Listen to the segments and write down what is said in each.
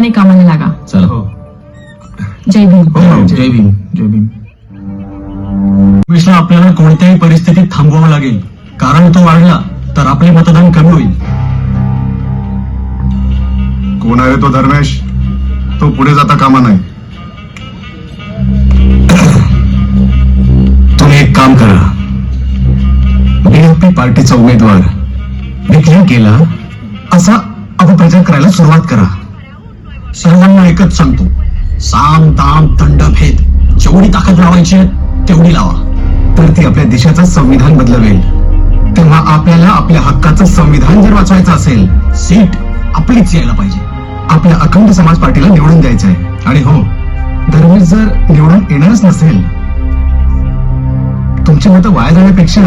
जोमाने कामाला लागा. चला. हो. जय भीम. हो जय भीम. जय भीम. विष्णू आपल्याला कोणत्याही परिस्थितीत थांबवावं लागेल. कारण तो वाढला तर आपले मतदान कमी होईल. कोण आहे तो धर्मेश? तो पुढे जाता कामा नाही. तुम्ही एक काम करा. बीएनपी पार्टीचा उमेदवार डिक्लेअर केला असा अपप्रचार करायला सुरुवात करा. सर्वांना एकच सांगतो. साम दाम दंड भेद. जेवढी ताकद लावायची तेवढी लावा. तर ती आपल्या देशाचं संविधान बदलवेल. तेव्हा आपल्याला आपल्या हक्काचं संविधान जर वाचवायचं असेल सीट आपलीच यायला पाहिजे. आपल्या अखंड समाज पार्टीला निवडून द्यायचं आहे. आणि हो धर्मेश जर निवडून येणारच नसेल तुमची मतं वाया जाण्यापेक्षा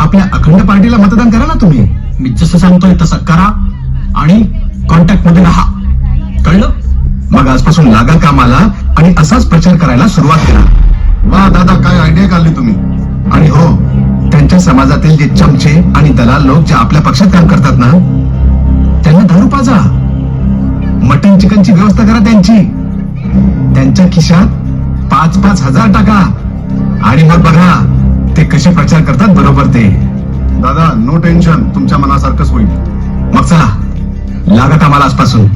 आपल्या अखंड पार्टीला मतदान करा ना तुम्ही. मी जसं सांगतोय तसं करा आणि कॉन्टॅक्टमध्ये राहा. मग आजपासून लागा कामाला आणि असाच प्रचार करायला सुरुवात करा वा दादा काय आयडिया काढली तुम्ही? आणि हो त्यांच्या समाजातील जे चमचे आणि दलाल लोक जे आपल्या पक्षात काम करतात ना त्यांना दारू पाजा. मटन चिकनची व्यवस्था करा त्यांची. त्यांच्या खिशात पाच पाच हजार टाका. आणि मग बघा ते कसे प्रचार करतात बरोबर ते. दादा नो टेन्शन तुमच्या मनासारखंच होईल. मग चला लागा कामाला आजपासून.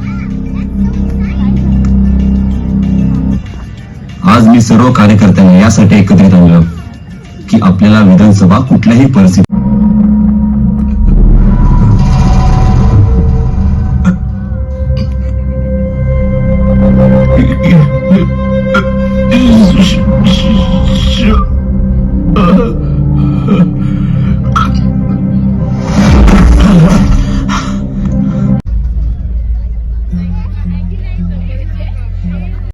आज मी सर्व कार्यकर्त्यांना यासाठी एकत्रित आणलं की आपल्याला विधानसभा कुठल्याही परिस्थिती